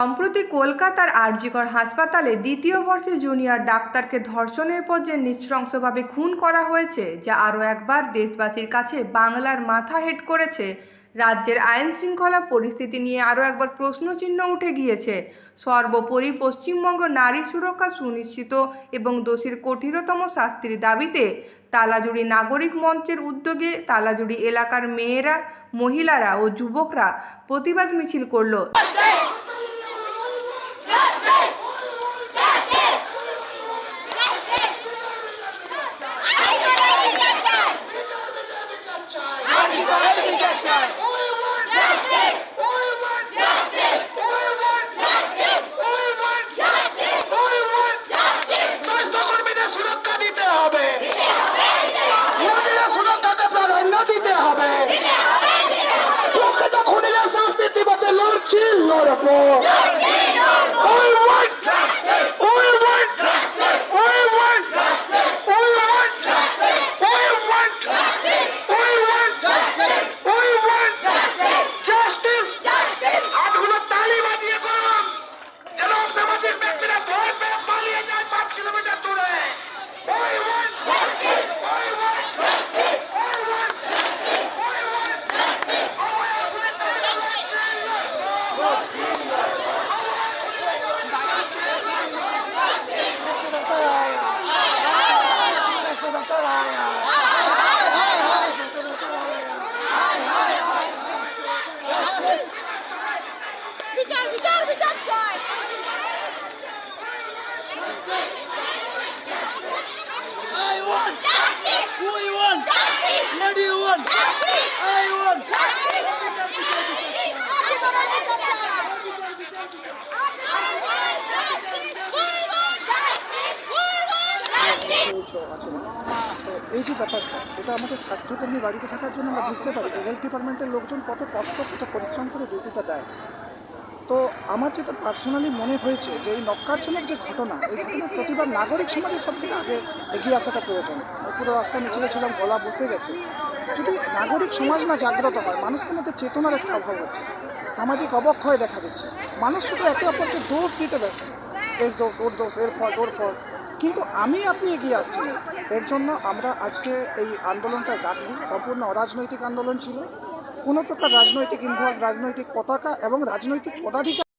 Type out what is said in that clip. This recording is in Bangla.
সম্প্রতি কলকাতার আরজিকর হাসপাতালে দ্বিতীয় বর্ষে জুনিয়র ডাক্তারকে ধর্ষণের পর যে নৃশংসভাবে খুন করা হয়েছে, যা আরও একবার দেশবাসীর কাছে বাংলার মাথা হেট করেছে, রাজ্যের আইন শৃঙ্খলা পরিস্থিতি নিয়ে আরও একবার প্রশ্নচিহ্ন উঠে গিয়েছে। সর্বোপরি পশ্চিমবঙ্গ নারী সুরক্ষা সুনিশ্চিত এবং দোষীর কঠিনতম শাস্তির দাবিতে তালাজুড়ি নাগরিক মঞ্চের উদ্যোগে তালাজুড়ি এলাকার মেয়েরা, মহিলারা ও যুবকরা প্রতিবাদ মিছিল করল। স্বাস্থ্যকর্মীদের সুরক্ষা দিতে বিচার বিচার বিচার চাই এই যে ব্যাপারটা, এটা আমাদের স্বাস্থ্যকর্মী বাড়িতে থাকার জন্য আমরা বুঝতে পারি হেলথ ডিপার্টমেন্টের লোকজন কত কষ্ট, কত পরিশ্রম করে ডিউটিটা দেয়। তো আমার যেটা পার্সোনালি মনে হয়েছে যে এই নক্কারজনক যে ঘটনা, এই ঘটনার প্রতিবার নাগরিক সমাজের সব থেকে আগে এগিয়ে আসাটা প্রয়োজন। পুরো রাস্তা মিছিলে ছিলাম, গলা বসে গেছে। যদি নাগরিক সমাজ না জাগ্রত হয়, মানুষের মধ্যে চেতনার একটা অভাব হচ্ছে, সামাজিক অবক্ষয় দেখা দিচ্ছে। মানুষ শুধু একে অপরকে দোষ দিতে ব্যস্ত। এর দোষ, ওর দোষ, এর ফল, ওর ফল। কিন্তু আমি আপনি এগিয়ে আসছি। এর জন্য আমরা আজকে এই আন্দোলনটা ডাকলি সম্পূর্ণ অরাজনৈতিক আন্দোলন ছিল কোনো প্রকার রাজনৈতিক ইনভলভ রাজনৈতিক পতাকা এবং রাজনৈতিক পদাধিকার